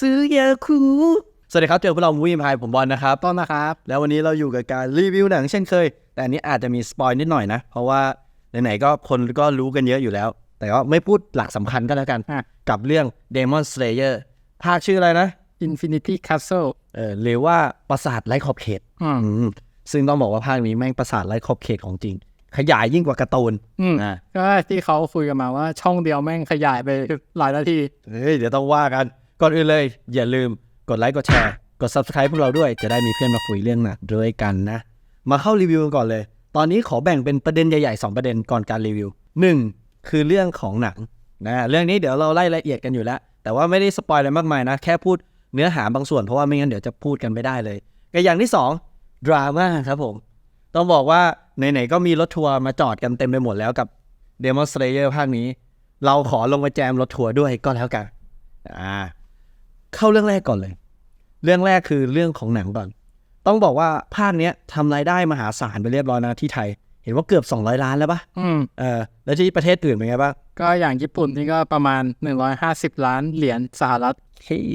ซื้อยาคูสวัสดีครับ เจอพวกเรามูวี่พายผมบอลนะครับ ต้นนะครับ แล้ววันนี้เราอยู่กับการรีวิวหนังเช่นเคย แต่อันนี้อาจจะมีสปอยนิดหน่อยนะ เพราะว่าไหนๆก็คนก็รู้กันเยอะอยู่แล้ว แต่ก็ไม่พูดหลักสำคัญก็แล้วกันอะกับเรื่อง Demon Slayer ภาคชื่ออะไรนะ Infinity Castle เออหรือว่าปราสาทไร้ขอบเขตอืมอืมซึ่งต้องบอกว่าภาคนี้แม่งปราสาทไร้ขอบเขตของจริง ขยายยิ่งกว่าการ์ตูนอืมอ่าก็ที่เขาคุยกันมาว่าช่องเดียวแม่งขยายไปหลายนาทีเฮ้ยเดี๋ยวต้องว่ากัน ก่อนอื่นเลย อย่าลืมกดไลค์กดแชร์กด subscribe พวกเราด้วยจะได้มีเพื่อนมาคุยเรื่องหนักด้วยกันนะ มาเข้ารีวิวกันก่อนเลย ตอนนี้ขอแบ่งเป็นประเด็นใหญ่ๆ 2 ประเด็นก่อนการรีวิว 1. คือเรื่องของหนังนะเรื่องนี้เดี๋ยวเราไล่ละเอียดกันอยู่แล้ว แต่ว่าไม่ได้สปอยอะไรมากมายนะ แค่พูดเนื้อหาบางส่วนเพราะว่าไม่งั้นเดี๋ยวจะพูดกันไม่ได้เลยก็อย่างที่2ดราม่าครับผม ต้องบอกว่าไหนๆก็มีรถทัวร์มาจอดกันเต็มไปหมดแล้วกับ Demon Slayer ภาคนี้ เราขอลงไปแจมรถทัวร์ด้วยก็แล้วกันอ่า เข้าเรื่องแรกก่อนเลย เรื่องแรกคือเรื่องของหนังก่อน ต้องบอกว่าภาคเนี้ยทำรายได้มหาศาลไปเรียบร้อยนะที่ไทย เห็นว่าเกือบ 200 ล้านแล้วปะอืม เออแล้วที่ประเทศอื่นเป็นไงบ้างก็อย่างญี่ปุ่นนี่ก็ประมาณ 150 ล้านเหรียญสหรัฐ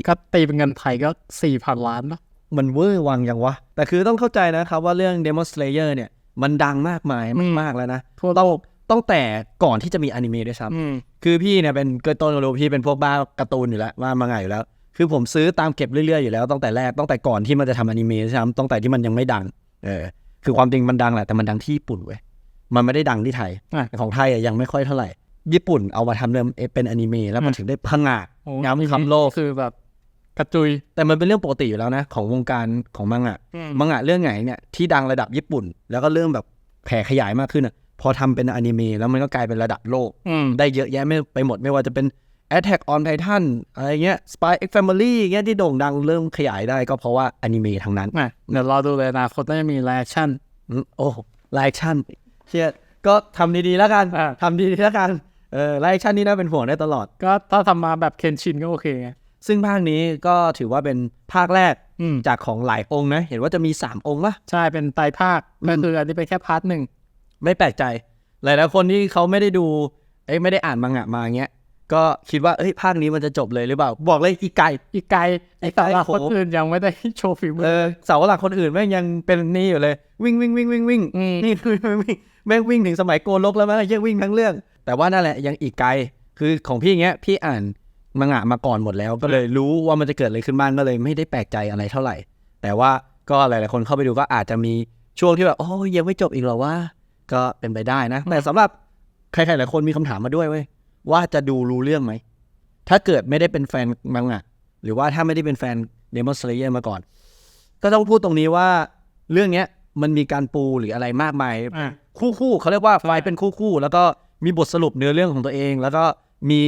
ก็ตีเป็นเงินไทยก็ 4,000 ล้านเนอะมันเวอร์วังยังวะ แต่คือต้องเข้าใจนะครับว่าเรื่อง Demon Slayer เนี่ย มันดังมากมายมากๆแล้วนะทั่วต้โลองกต้องแต่ก่อนที่จะมีอนิเมะด้วยซ้ำอืมคือพี่เนี่ยเป็นเกิดต้นรู้พี่เป็นพวกบ้าการ์ตูนอยู่แล้วว่ามาไงอยู่แล้ว คือผมซื้อตามเก็บเรื่อยๆอยู่แล้วตั้งแต่แรกตั้งแต่ก่อนที่มันจะทำอนิเมะใช่ไหมตั้งแต่ที่มันยังไม่ดัง เออ คือความจริงมันดังแหละแต่มันดังที่ญี่ปุ่นเว้ยมันไม่ได้ดังที่ไทยอะของไทยอะยังไม่ค่อยเท่าไหร่ ญี่ปุ่นเอามาทำเริ่มเป็นอนิเมะแล้วมันถึงได้พังงาดโอ้ย้ำคำโลกคือแบบกระจุย แต่มันเป็นเรื่องปกติอยู่แล้วนะ ของวงการของมังงะอืมมังงะเรื่องไหนเนี่ยที่ดังระดับญี่ปุ่น แล้วก็เริ่มแบบแผ่ขยายมากขึ้นอะพอทำเป็นอนิเมะแล้วมันก็กลายเป็นระดับโลกอืมได้เยอะแยะไม่ไปหมดไม่ว่าจะเป็น Attack on Titan อะไรเงี้ย Spy X Family เงี้ยที่โด่งดังเริ่มขยายได้ก็เพราะว่าอนิเมะทั้งนั้นอะเดี๋ยวรอดูเลยอนาคตน่าจะมีไลฟ์ชั่นอืมโอ้ไลชั่นเชียก็ทำดีๆแล้วกันอ่าทำดีๆแล้วกันเออไลชั่นนี่น่าเป็นห่วงได้ตลอด ก็ถ้าทำมาแบบเคนชินก็โอเคไงซึ่งภาคนี้ก็ถือว่าเป็นภาคแรกอืมจากของหลายองค์นะ เห็นว่าจะมี 3 องค์ปะใช่เป็นไตรภาคก็คืออันนี้เป็นแค่พาร์ทหนึ่งไม่แปลกใจ หลายๆคนที่เขาไม่ได้ดูเอ้ยไม่ได้อ่านมังงะมาเงี้ย ก็คิดว่าเอ้ยภาคนี้มันจะจบเลยหรือเปล่า บอกเลยอีกไก่อีกไกลไอ้อีกไกลสาระโหคนอื่นยังไม่ได้โชว์ฝีมืเอออเสาหลักคนอื่นแม่งยังเป็นนี่อยู่เลย วิ่งวิ่งวิ่งวิ่งวิ่งอืมนี่คือวิ่งแม่งวิ่งถึงสมัยโกลกแล้วมั้งยังวิ่งทั้งเรื่อง แต่ว่านั่นแหละยังอีกไกลคือของพี่เงี้ยพี่อ่านมังงะมาก่อนหมดแล้ว ก็เลยรู้ว่ามันจะเกิดอะไรขึ้นบ้างก็เลยไม่ได้แปลกใจอะไรเท่าไหร่ แต่ว่าก็หลายๆคนเข้าไปดูก็อาจจะมีช่วงที่แบบโอ้ยยังไม่จบอีกเหรอว่าก็เป็นไปได้นะแต่สำหรับใครๆหลายคนมีคำถามมาด้วยเว้ย ว่าจะดูรู้เรื่องไหม ถ้าเกิดไม่ได้เป็นแฟนมังงะหรือว่าถ้าไม่ได้เป็นแฟน Demon Slayer มาก่อน ก็ต้องพูดตรงนี้ว่าเรื่องเนี้ยมันมีการปูหรืออะไรมากมาย อะ คู่คู่ๆเขาเรียกว่าไฟล์เป็นคู่คู่ๆแล้วก็มีบทสรุปเนื้อเรื่องของตัวเอง แล้วก็มี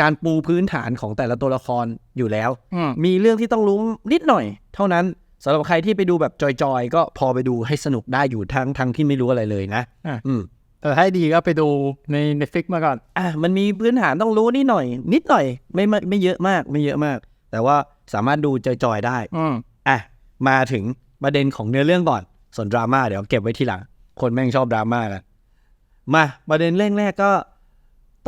การปูพื้นฐานของแต่ละตัวละครอยู่แล้ว อืม มีเรื่องที่ต้องรู้นิดหน่อย เท่านั้นสำหรับใครที่ไปดูแบบจอยๆ ก็พอไปดูให้สนุกได้อยู่ทั้งทั้งที่ไม่รู้อะไรเลยนะอะ อืม แต่ถ้าให้ดีก็ไปดูใน Netflix มาก่อน อะมันมีพื้นฐานต้องรู้นิดหน่อย นิดหน่อยไม่ไม่ไม่เยอะมากไม่เยอะมาก แต่ว่าสามารถดูจอยๆได้อืมอะมาถึงประเด็นของเนื้อเรื่องก่อน ส่วนดราม่าเดี๋ยวเก็บไว้ทีหลัง คนแม่งชอบดราม่ากันมาประเด็นเร่งแรกก็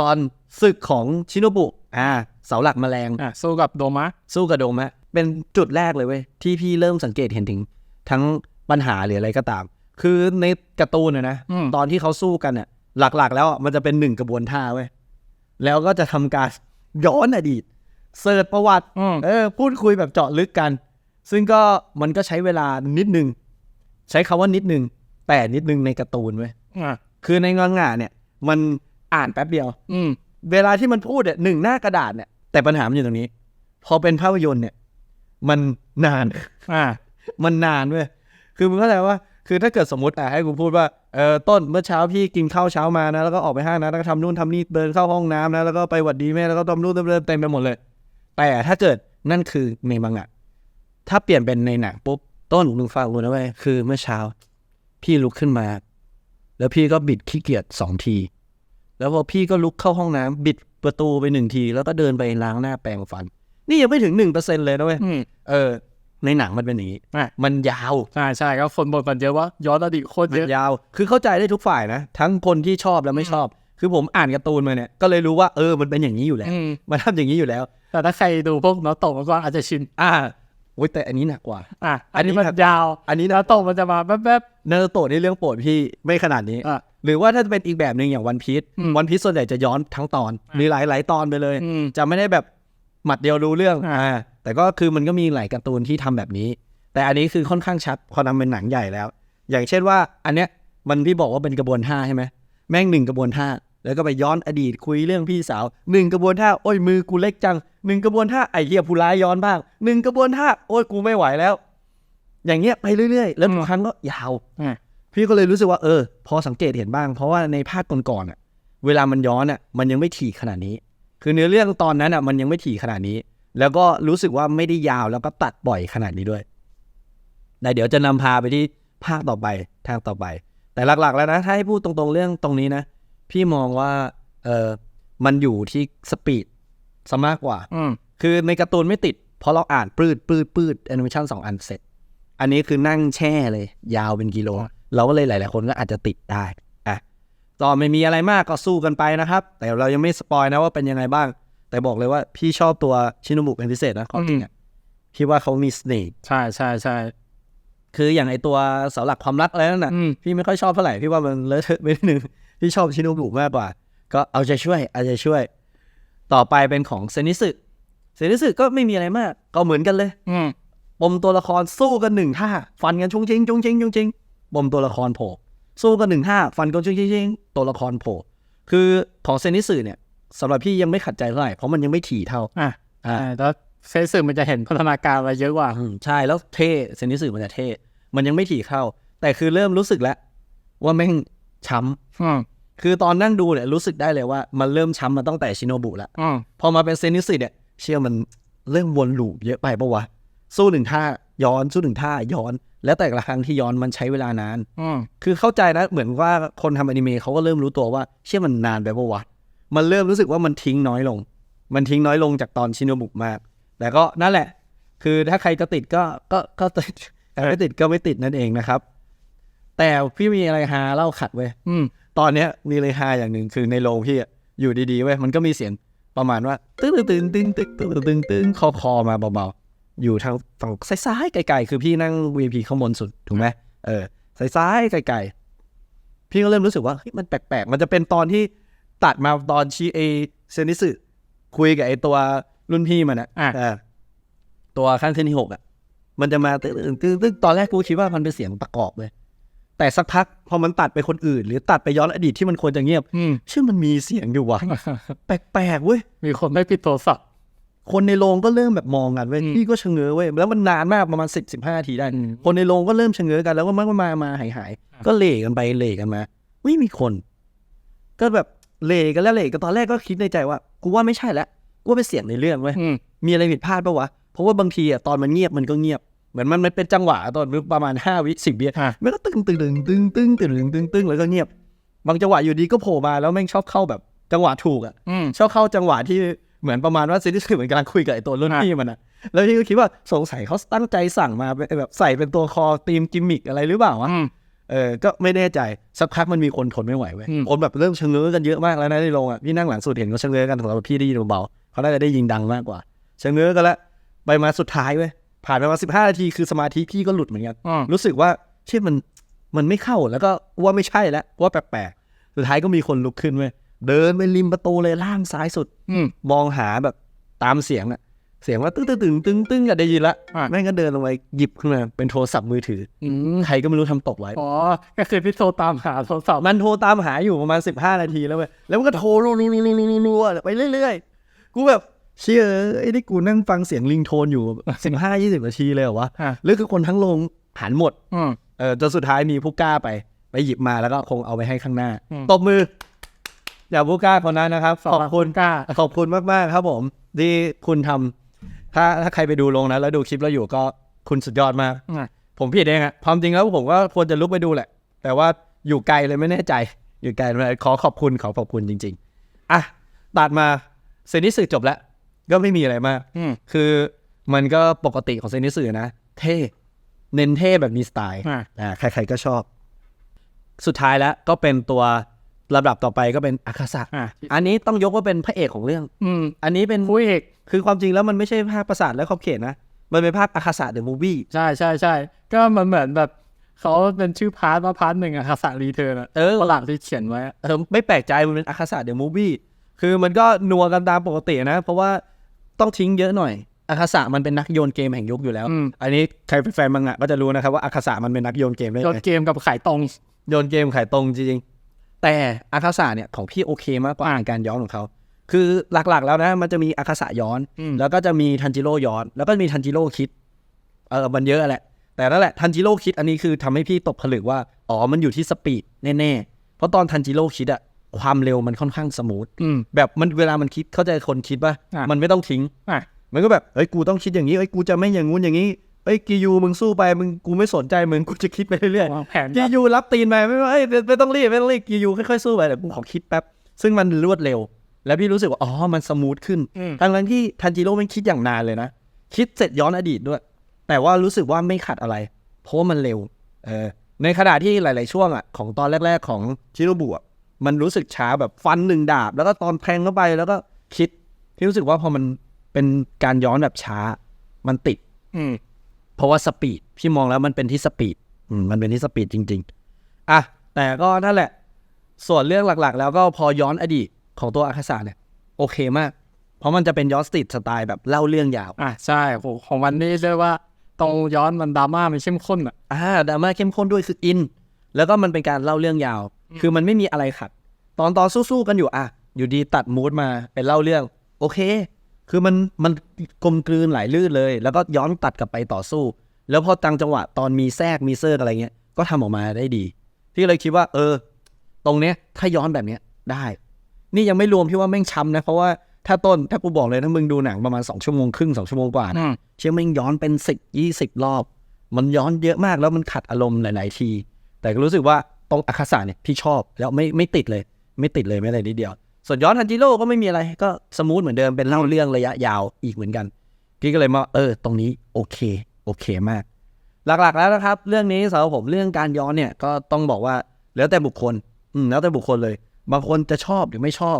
ตอนศึกของชิโนบุอ่าเสาหลักแมลง อะสู้กับโดมะ สู้กับโดมะเป็นจุดแรกเลยเว้ยที่พี่เริ่มสังเกตเห็นถึงทั้งปัญหาหรืออะไรก็ตาม คือในการ์ตูนนะนะอืมตอนที่เขาสู้กันเนี่ยหลักๆ แล้วอะมันจะเป็นหนึ่งกระบวนท่าเว้ยแล้วก็จะทำการย้อนอดีตเสิร์ชประวัติอืมเออพูดคุยแบบเจาะลึกกัน ซึ่งก็มันก็ใช้เวลานิดนึง ใช้คาว่านิดนึง แต่นิดนึงในการ์ตูนเว้ยอะคือในงังงะเนี่ย มันอ่านแป๊บเดียว อืมเวลาที่มันพูดเนี่ยหนึ่งหน้ากระดาษเนี่ย แต่ปัญหามันอยู่ตรงนี้ พอเป็นภาพยนตร์เนี่ย มันนาน อะมันนานเว้ยคือมึงเข้าใจว่า คือถ้าเกิดสมมติอะให้กูพูดว่าเออต้นเมื่อเช้าพี่กินข้าวเช้ามานะแล้วก็ออกไปห้างนะแล้วก็ทำนู่นทำนี่เดินเข้าห้องน้ำนะแล้วก็ไปหวัดดีแม่แล้วก็ทำนู่นทำนี่เต็มไปหมดเลย แต่ถ้าเกิดนั่นคือในมังงะถ้าเปลี่ยนเป็นในหนังปุ๊บต้นมึงฟังกูนะเว้ยคือเมื่อเช้า พี่ลุกขึ้นมา แล้วพี่ก็บิดขี้เกียจสองที แล้วพอพี่ก็ลุกเข้าห้องน้ำบิดประตูไปหนึ่งที แล้วก็เดินไปล้างหน้าแปรงฟัน นี่ยังไม่ถึงหนึ่งเปอร์เซ็นเลยนะเว้ยอืมเออ ในหนังมันเป็นอย่างนี้อะมันยาว ใช่ใช่ก็คนบ่นกันเยอะว่าย้อนอดีตโคตรมัเยนอะยาว คือเข้าใจได้ทุกฝ่ายนะ ทั้งคนที่ชอบและไม่ชอบ คือผมอ่านการ์ตูนมาเนี่ย ก็เลยรู้ว่าเออ มันเป็นอย่างนี้อยู่แล้วอืมมันทำอย่างนี้อยู่แล้ว แต่แต่ถ้าใครดูพวกนาโตะมาก่อนอาจจะชิน อ่าโอ้ยแต่อันนี้หนักกว่า อะ อันนี้มันอันนี้ยาว อันนี้นาโตะมันจะมาแป๊บนารูโตะนี่เรื่องโปรดพี่ไม่ขนาดนี้ๆอะหรือว่าถ้าจะเป็นอีกแบบหนึ่งอย่างวันพีชอืมวันพีชส่วนใหญ่จะย้อนทั้งตอน มีหลายหลายๆตอนไปเลยอืมจะไม่ได้แบบหมัดเดียวรู้เรื่อง อ่าอ่า แต่ก็คือมันก็มีหลายการ์ตูนที่ทำแบบนี้ แต่อันนี้คือค่อนข้างชัดพอนำเป็นหนังใหญ่แล้ว อย่างเช่นว่าอันเนี้ยมันพี่บอกว่าเป็นกระบวนท่าใช่ไหมแม่งหนึ่งกระบวนท่าแล้วก็ไปย้อนอดีตคุยเรื่องพี่สาวหนึ่งกระบวนท่าโอ้ยมือกูเล็กจังหนึ่งกระบวนท่าไอ้เหี้ยผู้ร้ายย้อนบ้างหนึ่งกระบวนท่าโอ้ยกูไม่ไหวแล้ว อย่างเงี้ยไปเรื่อยๆ แล้วทุกครั้งก็ยาวอะพี่ก็เลยรู้สึกว่าเออ พอสังเกตเห็นบ้าง เพราะว่าในภาคก่อนๆอะ เวลามันย้อนอะมันยังไม่ถี่ขนาดนี้ คือเนื้อเรื่องตอนนั้นอะมันยังไม่ถี่ขนาดนี้ แล้วก็รู้สึกว่าไม่ได้ยาวแล้วก็ตัดบ่อยขนาดนี้ด้วยแต่เดี๋ยวจะนำพาไปที่ภาคต่อไปทางต่อไป แต่หลักๆ แล้วนะ ถ้าให้พูดตรงๆเรื่องตรงนี้นะ พี่มองว่าเออมันอยู่ที่สปีดซะมากกว่าอืมคือในการ์ตูนไม่ติด เพราะเราอ่านปืดปืดปืดแอนิเมชันสองอันเสร็จ อันนี้คือนั่งแช่เลย ยาวเป็นกิโล เราก็เลยหลาย ๆ คนก็อาจจะติดได้อะต่อไม่มีอะไรมากก็สู้กันไปนะครับ แต่เรายังไม่สปอยนะว่าเป็นยังไงบ้าง แต่บอกเลยว่าพี่ชอบตัวชิน o บุเป็นพิเศษนะของจริงอะพี่ว่าเขามีเสน่ห์ใช่ใช่ใช่คืออย่างไอตัวเสาหลักความรักอะไรนั่นน่ะอืมพี่ไม่ค่อยชอบเท่าไหร่พี่ว่ามันเลอะเทอะไปนิดนึงพี่ชอบชิน o บุมากกว่า ก็เอาใจช่วยเอาใจช่วย ต่อไปเป็นของเซนิสึเซนิสึก็ไม่มีอะไรมาก ก็เหมือนกันเลยอืมปมตัวละครสู้กันหนึ่งท่าฟันกันชุงชิงชุงชิงชุงชิงปมตัวละครโผล่สู้กันหนึ่งท่าฟันกันชุงชิงชิงตัวละครโผล่คือของเซนิสึเนี่ย สำหรับพี่ยังไม่ขัดใจเท่าไหร่เพราะมันยังไม่ถี่เท่าอะอ่าอ่าแล้วเซนสึมันจะเห็นพัฒนาการอะไรเยอะกว่าอืมใช่แล้วเท่เซนิสึมันจะเท่มันยังไม่ถี่เข้า แต่คือเริ่มรู้สึกแล้ว ว่าแม่งช้ำอืมคือตอนนั่งดูเนี่ยรู้สึกได้เลยว่า มันเริ่มช้ำมาตั้งแต่ชิโนบุแล้วอืมพอมาเป็นเซนิสึเนี่ย เชื่อมันเริ่มวนลูปเยอะไปปะวะสู้หนึ่งท่าย้อนสู้หนึ่งท่าย้อน แล้วแต่ละครั้งที่ย้อนมันใช้เวลานานอืมคือเข้าใจนะเหมือนว่าคนทำอนิเมะเขาก็เริ่มรู้ตัวว่า เชื่อมันนานไปปะวะ มันเริ่มรู้สึกว่ามันทิ้งน้อยลง มันทิ้งน้อยลงจากตอนชินโนบุมาก แต่ก็นั่นแหละ คือถ้าใครจะติดก็ก็ก็ติดแต่ไม่ติดก็ไม่ติดนั่นเองนะครับ แต่พี่มีอะไรฮาเล่าขัดเว้ยตอนเนี้ยมีอะไรฮาอย่างหนึ่งคือในโรงพี่อยู่ดีๆเว้ยมันก็มีเสียงประมาณว่าตึ้งตึ้งตึ้งตึ้งตึ้งตึ้งตึ้งคอคอมาเบาๆอยู่ทางฝั่งซ้ายๆไกลๆคือพี่นั่งวีพีข้างบนสุดถูกไหมเออซ้ายๆไกลๆพี่ก็เริ่มรู้สึกว่ามันแปลกๆ มันจะเป็นตอนที่ ตัดมาตอนชีเอเซนิสึคุยกับไอตัวรุ่นพี่มันอะอะเออตัวขั้นขึ้นที่หกอะมันจะมาตึ้งตึ้งตึ้งตอนแรกกูคิดว่ามันเป็นเสียงประกอบเลย แต่สักพักพอมันตัดไปคนอื่น หรือตัดไปย้อนอดีตที่มันควรจะเงียบอืมเชื่อมันมีเสียงอยู่ว่ะแปลกๆเว้ยมีคนไม่ปิดโทรศัพท์คนในโรงก็เริ่มแบบมองกันเว้ยอืมพี่ก็ชะเง้อเว้ยแล้วมันนานมากประมาณสิบสิบห้านาทีได้อืมคนในโรงก็เริ่มชะเง้อกันแล้วก็มันก็มามาหายหายๆก็เหล่กันไปเหล่กันมาไม่มีคน ก็แบบ เหล่กันแล้วเหล่กันตอนแรกก็คิดในใจว่า กูว่าไม่ใช่แล้วกูว่าเป็นเสียงในเรื่องเว้ยอืมมีอะไรผิดพลาดปะวะเพราะว่าบางทีอะตอนมันเงียบมันก็เงียบเหมือนมันมันเป็นจังหวะตอนประมาณห้าวิสิบวิอะมันก็ตึงตึงตึงตึงตึงตึงตึงตึงตึงแล้วก็เงียบบางจังหวะอยู่ดีก็โผล่มาแล้วแม่งชอบเข้าแบบจังหวะถูกอะอืมชอบเข้าจังหวะที่เหมือนประมาณว่าซีรีส์เหมือนกำลังคุยกับไอ้ตัวรุ่นอะพี่มันอะแล้วพี่ก็คิดว่าสงสัยเขาตั้งใจสั่งมาเป็นแบบใส่เป็นตัวคอธีมกิมมิกอะไรหรือเปล่าวะอืม เออก็ไม่แน่ใจสักพักมันมีคนทนไม่ไหวเว้ยอืมคนแบบเริ่มชะเง้อกันเยอะมากแล้วนะในโรงอะพี่นั่งหลังสุดเห็นเขาชะเง้อกันแต่ว่าพี่ได้ยินเบาๆเขาน่าจะได้ยินดังมากกว่าชะเง้อกันละไปมาสุดท้ายเว้ยผ่านไปมาสิบห้านาทีคือสมาธิพี่ก็หลุดเหมือนกันอืมรู้สึกว่าเชื่อมันมันไม่เข้าแล้วก็ว่าไม่ใช่แล้วว่าแปลกๆสุดท้ายก็มีคนลุกขึ้นเว้ยเดินไปริมประตูเลยล่างซ้ายสุดอืมมองหาแบบตามเสียงอะ เสียงว่าตึ้งตึ้งตึ้งตึ้งตึ้งอะได้ยินละอะแม่งก็เดินลงไปหยิบขึ้นมาเป็นโทรศัพท์มือถืออืมใครก็ไม่รู้ทำตกไว้ อ๋อ ก็คือพี่โทรตามหาโทรศัพท์ มันโทรตามหาอยู่ประมาณสิบห้านาทีแล้วเว้ย แล้วมันก็โทรรัวๆๆๆๆไปเรื่อยๆ กูแบบเชื่อไอ้ที่กูนั่งฟังเสียงลิงโทนอยู่สิบห้ายี่สิบนาทีเลยเหรอวะอะหรือคือคนทั้งโรงหันหมดอืมเออจนสุดท้ายมีผู้กล้าไป ไปหยิบมาแล้วก็คงเอาไปให้ข้างหน้าอืมตบมืออย่าผู้กล้าคนนั้นนะครับ ขอบคุณกล้า ขอบคุณมากๆครับผมที่คุณทำ ถ้าถ้าใครไปดูลงนะแล้วดูคลิปแล้วอยู่ก็คุณสุดยอดมากอะผมผิดเองอะความจริงแล้วผมก็ควรจะลุกไปดูแหละ แต่ว่าอยู่ไกลเลยไม่แน่ใจ อยู่ไกลเลยขอขอบคุณขอขอบคุณจริง ๆอะตัดมาเซนิสึจบแล้วก็ไม่มีอะไรมากอืมคือมันก็ปกติของเซนิสึนะ เท่เน้นเท่แบบมีสไตล์อะอ่าใครๆก็ชอบ สุดท้ายแล้วก็เป็นตัวลำดับต่อไปก็เป็นอาคาสะอะอันนี้ต้องยกว่าเป็นพระเอกของเรื่อง อืมอันนี้เป็นคู่เอก คือความจริงแล้วมันไม่ใช่ภาคประสาทและขอบเขตนะ มันเป็นภาคอาคาสะเดอะมูฟวี่ใช่ใช่ใช่ก็มันเหมือนแบบเขาเป็นชื่อพาร์ทว่าพาร์ทหนึ่งอะคาสารีเทิร์นอะเออฝรั่งที่เขียนไว้อะเออไม่แปลกใจมันเป็นอาคาสะเดอะมูฟวี่คือมันก็นัวกันตามปกตินะ เพราะว่าต้องทิ้งเยอะหน่อยอาคาสะมันเป็นนักโยนเกมแห่งยุคอยู่แล้วอืมอันนี้ใครเป็นแฟนมังงะก็จะรู้นะครับว่าอาคาสะมันเป็นนักโยนเกมได้โยไงนเกมกับขายตรงโยนเกมขายตรงจริงๆแต่อาคาสะเนี่ยของพี่โอเคมากกว่าในการย้อนของเขา คือหลักๆแล้วนะ มันจะมีอาคาสะย้อนอืมแล้วก็จะมีทันจิโร่ย้อน แล้วก็มีทันจิโร่คิด เออมันเยอะแหละ แต่นั่นแหละทันจิโร่คิดอันนี้คือทำให้พี่ตกผลึกว่า อ๋อ มันอยู่ที่สปีดแน่ๆ เพราะตอนทันจิโร่คิดอะความเร็วมันค่อนข้างสมูทอืมแบบมันเวลามันคิดเข้าใจคนคิดป่ะอะมันไม่ต้องทิ้งอะมันก็แบบเฮ้ยกูต้องคิดอย่างนี้เฮ้ยกูจะไม่อย่างงู้นอย่างนี้เฮ้ยกิยูมึงสู้ไปมึงกูไม่สนใจมึงกูจะคิดไปเรื่อยๆวางแผนกิยูรับตีนไปไม่ว่าเอ้ยไม่ต้องรีบไม่ต้องรีบกิยูค่อยๆสู้ไปเดี๋ยวกูขอคิดแป๊บซึ่งมันรวดเร็ว แล้วพี่รู้สึกว่าอ๋อมันสมูทขึ้นอืมทั้งนั้นที่ทันจิโร่มันคิดอย่างนานเลยนะ คิดเสร็จย้อนอดีตด้วย แต่ว่ารู้สึกว่าไม่ขัดอะไร เพราะว่ามันเร็วเออในขณะที่หลาย ๆ ช่วงอะของตอนแรก ๆ ของชิโรบุอะมันรู้สึกช้าแบบฟันหนึ่งดาบ แล้วก็ตอนแทงเข้าไปแล้วก็คิดพี่รู้สึกว่าพอมันเป็นการย้อนแบบช้า มันติด อืมเพราะว่าสปีดพี่มองแล้วมันเป็นที่สปีดอืมมันเป็นที่สปีดจริง ๆ อะแต่ก็นั่นแหละ ส่วนเรื่องหลัก ๆ แล้วก็พอย้อนอดีต ของตัวอาคาสะเนี่ยโอเคมาก เพราะมันจะเป็นย้อนสติดสไตล์แบบเล่าเรื่องยาว อะใช่โหของวันนี้เรียกว่าตรงย้อนมันดราม่ามันเข้มข้นอะอ่าดราม่าเข้มข้นด้วยคืออิน แล้วก็มันเป็นการเล่าเรื่องยาว คือมันไม่มีอะไรขัด ตอนตอนสู้ๆกันอยู่อะอยู่ดีตัดมูดมาเป็นเล่าเรื่อง โอเค คือมันมันกลมกลืนหลายลื่นเลย แล้วก็ย้อนตัดกลับไปต่อสู้ แล้วพอตังจังหวะตอนมีแทรกมีเซิร์กอะไรเงี้ยก็ทำออกมาได้ดีพี่เลยคิดว่า เออ ตรงเนี้ยถ้าย้อนแบบเนี้ยได้ นี่ยังไม่รวมพี่ว่าแม่งช้ำนะ เพราะว่าถ้าต้นถ้ากูบอกเลยถ้ามึงดูหนังประมาณสองชั่วโมงครึ่งสองชั่วโมงกว่านะอืมเชื่อแม่งย้อนเป็นสิบยี่สิบรอบ มันย้อนเยอะมากแล้วมันขัดอารมณ์หลาย ๆ ที แต่ก็รู้สึกว่าตรงอาคาสะเนี่ยพี่ชอบแล้วไม่ไม่ติดเลย ไม่ติดเลยไม่อะไรนิดเดียว ส่วนย้อนทันจิโร่ก็ไม่มีอะไรก็สมูทเหมือนเดิมเป็นเล่าเรื่องระยะยาวอีกเหมือนกันพี่ก็เลยมาเออ ตรงนี้โอเคโอเคมาก หลักๆแล้วนะครับ เรื่องนี้สำหรับผมเรื่องการย้อนเนี่ยก็ต้องบอกว่าแล้วแต่บุคคล อืมแล้วแต่บุคคลเลย บางคนจะชอบหรือไม่ชอบ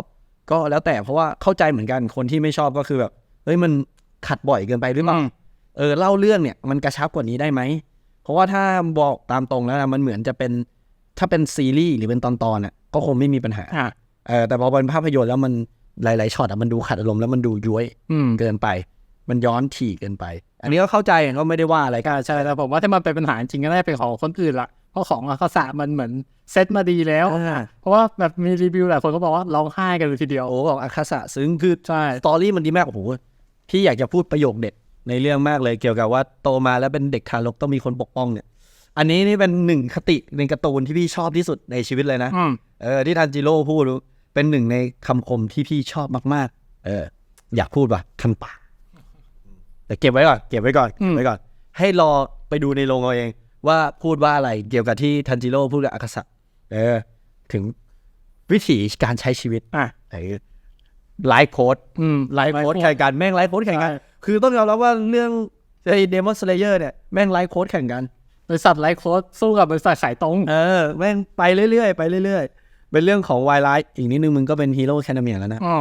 ก็แล้วแต่เพราะว่าเข้าใจเหมือนกันคนที่ไม่ชอบก็คือแบบเฮ้ยมันขัดบ่อยเกินไปหรือเปล่าอืมเออเล่าเรื่องเนี่ยมันกระชับกว่านี้ได้ไหมเพราะว่าถ้าบอกตามตรงแล้วนะมันเหมือนจะเป็นถ้าเป็นซีรีส์หรือเป็นตอนๆน่ะก็คงไม่มีปัญหาอะเออแต่พอเป็นภาพยนตร์แล้วมันหลายๆช็อตอะมันดูขัดอารมณ์แล้วมันดูย้วยอืมเกินไป มันย้อนถี่เกินไป อันนี้ก็เข้าใจก็ไม่ได้ว่าอะไรก็ใช่ใช่แต่ผมว่าถ้ามันเป็นปัญหาจริงก็น่าจะเป็นของคนอื่นละเพ ราะของอาคาสะมันเหมือนเซตมาดีแล้วอ่าเพราะว่าแบบมีรีวิวหลายคนก็บอกว่าร้องไห้กันเลยทีเดียว โอ้บอกอาคาสะซึ้งคือใช่สตอรี่มันดีมากโอ้โหพี่อยากจะพูดประโยคเด็ดในเรื่องมากเลยเกี่ยวกับว่าโตมาแล้วเป็นเด็กทารกต้องมีคนปกป้องเนี่ย อันนี้นี่เป็นหนึ่งคติในการ์ตูนที่พี่ชอบที่สุดในชีวิตเลยนะอืมเออที่ทันจิโร่พูดเป็นหนึ่งในคำคมที่พี่ชอบมาก ๆ เออ อยากพูดว่ะคันปากแต่เก็บไว้ก่อนเก็บไว้ก่อนอืมไว้ก่อน ให้รอไปดูในโรงเอาเอง ว่าพูดว่าอะไรเกี่ยวกับที่ทันจิโร่พูดกับอากาศะเออ ถึงวิถีการใช้ชีวิตอะเออไลฟ์โค้ดอืมไลฟ์โค้ดแข่งกันแม่งไลฟ์โค้ดแข่งกันใช่คือต้องยอมรับว่าเรื่องไอ้เดมอนสเลเยอร์เนี่ยแม่งไลฟ์โค้ดแข่งกันบริษัทไลฟ์โค้ดสู้กับบริษัทขายตรงเออแม่งไปเรื่อยๆไปเรื่อยๆ เป็นเรื่องของวายไลท์อีกนิดนึงมึงก็เป็นฮีโร่แคนาเมียแล้วนะอ๋อ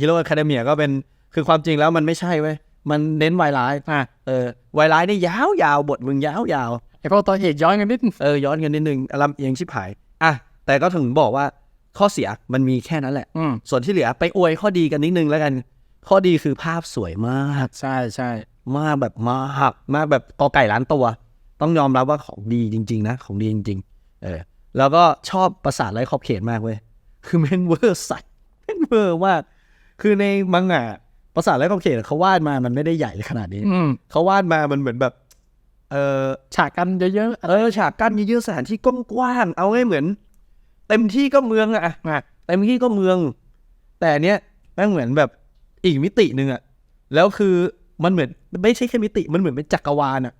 ฮีโร่แคนาเมียก็เป็นคือความจริงแล้วมันไม่ใช่เว้ยมันเน้นวายไลท์อะเออวายไลท์นี่ยาวๆบทมึงยาว ไอพวกตัวเอกย้อนกันนิดๆเออย้อนกันนิดนึงอารมณ์เอียงชิบหายอะแต่ก็ถึงบอกว่าข้อเสียมันมีแค่นั้นแหละอืมส่วนที่เหลือไปอวยข้อดีกันนิดนึงแล้วกัน ข้อดีคือภาพสวยมาก ใช่ใช่มากแบบมากมากแบบกอไก่ล้านตัว ต้องยอมรับว่าของดีจริง ๆ นะ ของดีจริง ๆ เออ แล้วก็ชอบประสาทไร้ขอบเขตมากเว้ย คือแม่งเวอร์สัตว์แม่งเวอร์มากคือในมังงะประสาทไร้ขอบเขตเขาวาดมามันไม่ได้ใหญ่ขนาดนี้อืมเขาวาดมามันเหมือนแบบ เออฉากกันเยอะเออฉากกั้นเยอะๆสถานที่กว้างๆเอาให้เหมือน เต็มที่ก็เมืองอะๆอะเต็มที่ก็เมือง แต่อันเนี้ยแม่งเหมือนแบบอีกมิติหนึ่งอะแล้วคือมันเหมือนไม่ใช่แค่มิติมันเหมือนเป็นจักรวาลอะ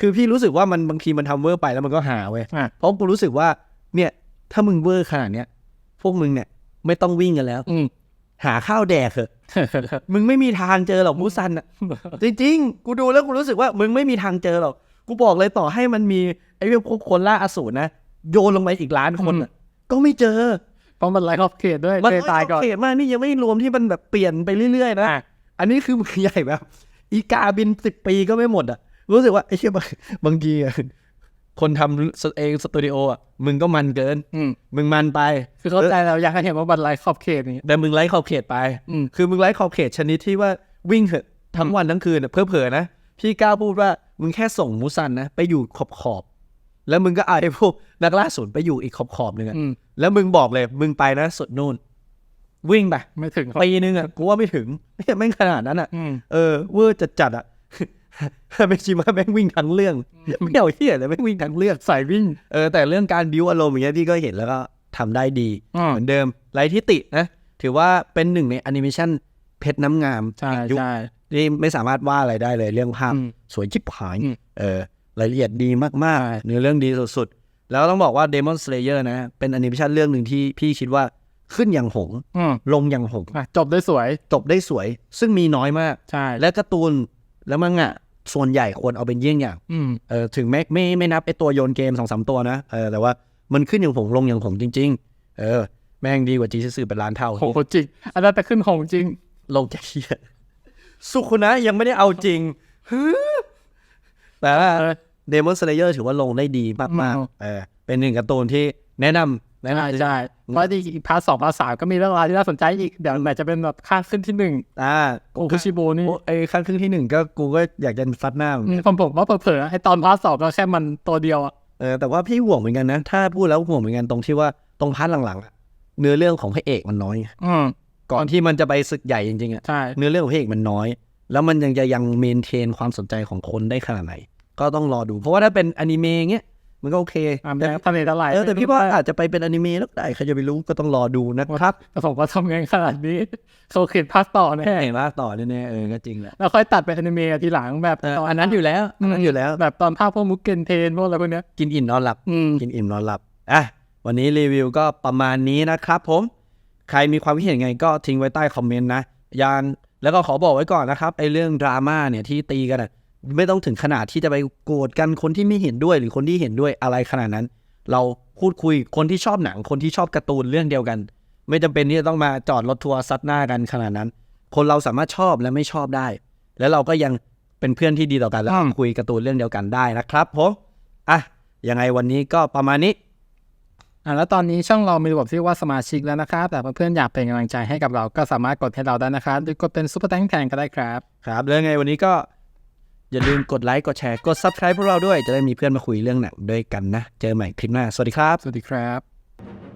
คือพี่รู้สึกว่ามันบางทีมันทำเวอร์ไปแล้วมันก็หาเว้ยอะเพราะกูรู้สึกว่า เนี่ย ถ้ามึงเวอร์ขนาดเนี้ยพวกมึงเนี่ย ไม่ต้องวิ่งกันแล้ว อืมหาข้าวแดกเถอะมึงไม่มีทางเจอหรอกมูซันอะจริงๆ กูดูแล้วกูรู้สึกว่ามึงไม่มีทางเจอหรอก กูบอกเลยต่อให้มันมีไอ้พวกคนล่าอสูรนะโยนลงไปอีกล้านคนอะก็ไม่เจอผราะมันไล่ขอบเขตด้วยมันเคยตายก่อนเขตมากนี่ยังไม่รวมที่มันแบบเปลี่ยนไปเรื่อยๆนะอะอันนี้คือมือใหญ่แบบ อีกาบินสิบปีก็ไม่หมดอะ รู้สึกว่าไอ้เชี่ยบางบางทีอะคนทำเองสตูดิโออะมึงก็มันเกินอืมมึงมันไป คือเข้าใจเราอยากให้เห็นว่ามันไล่ขอบเขตนี้แต่มึงไล่ขอบเขตไปอืมคือมึงไล่ขอบเขตชนิดที่ว่าวิ่งเถอะทั้งวันทั้งคืนอะเพื่อเผลอๆนะ พี่กล้าพูดว่ามึงแค่ส่งมูซันนะไปอยู่ขอบขอบๆแล้วมึงก็เอาไอ้พวกนักล่าศูนย์ไปอยู่อีกขอบขอบๆหนึ่งอะอืม แล้วมึงบอกเลย มึงไปนะสุดนู่น วิ่งไปไม่ถึงปีนึงอะกูว่าไม่ถึงไม่ไม่ขนาดนั้นอะอืม เออเวอร์จัดจัดๆอะเมจิมาแม่งวิ่งทั้งเรื่องไม่เอาเฮียเลยแม่งวิ่งทั้งเรื่อง สายวิ่งเออแต่เรื่องการบิวอารมณ์อย่างเงี้ยพี่ก็เห็นแล้วก็ทำได้ดีอืมเหมือนเดิมไรที่ตินะ ถือว่าเป็นหนึ่งในแอนิเมชันเพชรน้ำงามใช่แห่งยุคใช่ ที่ไม่สามารถว่าอะไรได้เลยเรื่องภาพอืมสวยชิบหายอืมเออรายละเอียดดีมากๆเนื้อเรื่องดีสุดๆ แล้วต้องบอกว่า Demon Slayer นะ เป็นแอนิเมชันเรื่องหนึ่งที่พี่คิดว่าขึ้นอย่างหงส์อืมลงอย่างหงส์อะจบได้สวย จบได้สวย ซึ่งมีน้อยมาก ใช่ และการ์ตูน แล้วมังอะ ส่วนใหญ่ควรเอาเป็นเยี่ยงอย่างอืมเออถึงแม้ไม่ไม่นับไอตัวโยนเกมสองสามตัวนะเออแต่ว่ามันขึ้นอย่างหงส์ลงอย่างหงส์จริง ๆ เออ แม่งดีกว่าจีซื่อเป็นล้านเท่าโหจริงอันนั้นแต่ขึ้นของจริง ลงแค่เฮีย สุคุนะยังไม่ได้เอาจริงฮึแต่ว่าเออเดมอนสเลเยอร์ถือว่าลงได้ดีมากอืมๆเออเป็นหนึ่งการ์ตูนที่แนะนำแนะใช่นำใช่เพราะที่พาร์ทสองพาร์ทสามก็มีเรื่องราวที่น่าสนใจอีกเดี๋ยวไหนจะเป็นแบบข้างขึ้นที่หนึ่งอ่าโอคุชิโบนี่โอ้ไอ้ขั้นครึ่งที่หนึ่งก็กูก็อยากจะซัดหน้าเหมือนอืกัมนผมผมว่าเผลอๆไอตอนพาร์ทสองก็แค่มันตัวเดียวอะเออแต่ว่าพี่ห่วงเหมือนกันนะ ถ้าพูดแล้วห่วงเหมือนกันตรงที่ว่าตรงพาร์ทหลังๆอะเนื้อเรื่องของพระเอกมันน้อยอืม ก่อนที่มันจะไปศึกใหญ่จริงๆอะใช่เนื้อเรื่องของพระเอกมันน้อย แล้วมันยังจะยังเมนเทนความสนใจของคนได้ขนาดไหน ก็ต้องรอดู เพราะว่าถ้าเป็นอนิเมะเงี้ยมันก็โอเคอ่าแต่ทะเลทลายเออแต่พี่ว่าอาจจะไปเป็นอนิเมะแล้วก็ได้ใครจะไปรู้ก็ต้องรอดูนะครับแต่ผมก็ทำงานขนาดนี้เขาเขียนพาร์ทต่อแน่เห็นว่าต่อแน่ๆเออก็จริงแหละแล้วค่อยตัดไปอนิเมะทีหลังแบบเออตอันนั้นอยู่แล้วอันนั้นอยู่แล้ว แบบตอนภาคพวกมุกเกนเทนพวกอะไรพวกเนี้ยกินอิ่มนอนหลับอืมกินอิ่มนอนหลับอะวันนี้รีวิวก็ประมาณนี้นะครับผม ใครมีความคิดเห็นไงก็ทิ้งไว้ใต้คอมเมนต์นะยานแล้วก็ขอบอกไว้ก่อนนะครับไอ้เรื่องดราม่าเนี่ยที่ตีกันอะไม่ต้องถึงขนาดที่จะไปโกรธกันคนที่ไม่เห็นด้วยหรือคนที่เห็นด้วยอะไรขนาดนั้น เราพูดคุยคนที่ชอบหนัง คนที่ชอบการ์ตูนเรื่องเดียวกัน ไม่จำเป็นที่จะต้องมาจอดรถทัวร์ซัดหน้ากันขนาดนั้น คนเราสามารถชอบและไม่ชอบได้ แล้วเราก็ยังเป็นเพื่อนที่ดีต่อกันและอืมคุยการ์ตูนเรื่องเดียวกันได้นะครับผมอะยังไงวันนี้ก็ประมาณนี้ อ่าแล้วตอนนี้ช่องเรามีระบบที่เรียกว่าสมาชิกแล้วนะครับ แต่เพื่อนๆอยากเป็นกำลังใจให้กับเราก็สามารถกดให้เราได้นะครับหรือกดเป็นซุปเปอร์แตงแทนก็ได้ครับ ครับแล้วยังไงวันนี้ก็อย่าลืมกดไลค์กดแชร์กด subscribe พวกเราด้วยจะได้มีเพื่อนมาคุยเรื่องหนังด้วยกันนะ เจอใหม่คลิปหน้า สวัสดีครับ สวัสดีครับ